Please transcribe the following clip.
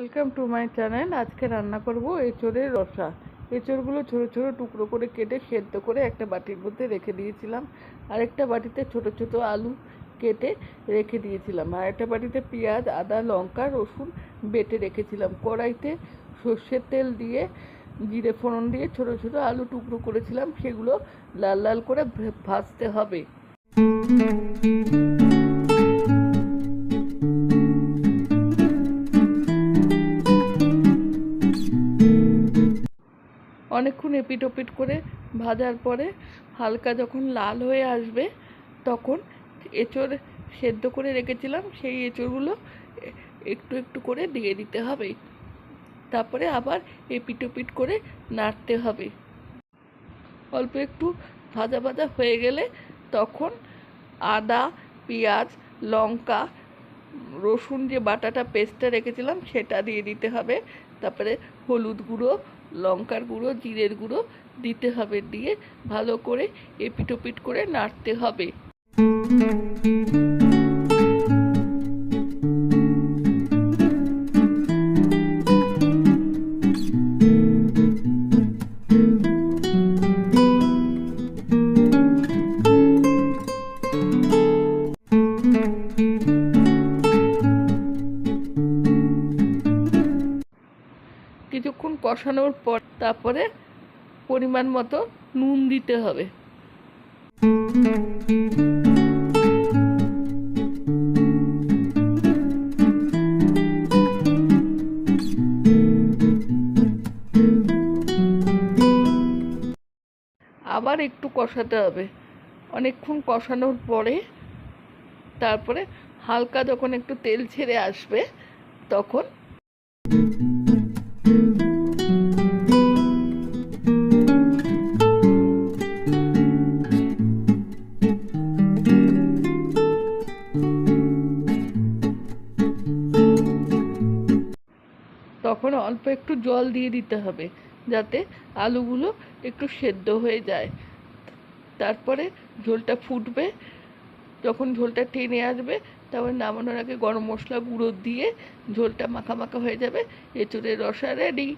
Welcome to my channel আজকে রান্না করব এঁচড়ের রসা। এঁচড়গুলো ছোটো ছোটো টুকরো করে কেটে সেদ্ধ করে একটা বাটির মধ্যে রেখে দিয়েছিলাম। আরেকটা বাটিতে ছোট ছোট আলু কেটে রেখে দিয়েছিলাম। আর একটা বাটিতে পেঁয়াজ, আদা, লঙ্কা, রসুন বেটে রেখেছিলাম। কড়াইতে সর্ষের তেল দিয়ে, জিরে ফোড়ন দিয়ে ছোট ছোট আলু টুকরো করেছিলাম। সেগুলো লাল লাল করে ভাজতে হবে। অনেকক্ষণ এপিট ওপিট করে ভাজার পরে হালকা যখন লাল হয়ে আসবে, তখন এঁচড় সেদ্ধ করে রেখেছিলাম, সেই এঁচড়গুলো একটু একটু করে দিয়ে দিতে হবে। তারপরে আবার এপিট ওপিট করে নাড়তে হবে। অল্প একটু ভাজা ভাজা হয়ে গেলে তখন আদা, পেঁয়াজ, লঙ্কা, রসুন যে বাটাটা, পেস্টটা রেখেছিলাম, সেটা দিয়ে দিতে হবে। তারপরে হলুদ গুঁড়ো লঙ্কার গুঁড়ো জিরের গুঁড়ো দিতে হবে দিয়ে ভালো করে এপিট ওপিট করে নাড়তে হবে। কিছুক্ষণ কষানোর পর তারপরে পরিমাণ মতো নুন দিতে হবে। আবার একটু কষাতে হবে। অনেকক্ষণ কষানোর পরে তারপরে হালকা যখন একটু তেল ছেড়ে আসবে, তখন তখন অল্প একটু জল দিয়ে দিতে হবে, যাতে আলুগুলো একটু সেদ্ধ হয়ে যায়। তারপরে ঝোলটা ফুটবে। যখন ঝোলটা টেনে আসবে, তারপর নামানোর আগে গরম মশলা গুঁড়ো দিয়ে ঝোলটা মাখা মাখা হয়ে যাবে। এঁচুড়ের রসা রেডি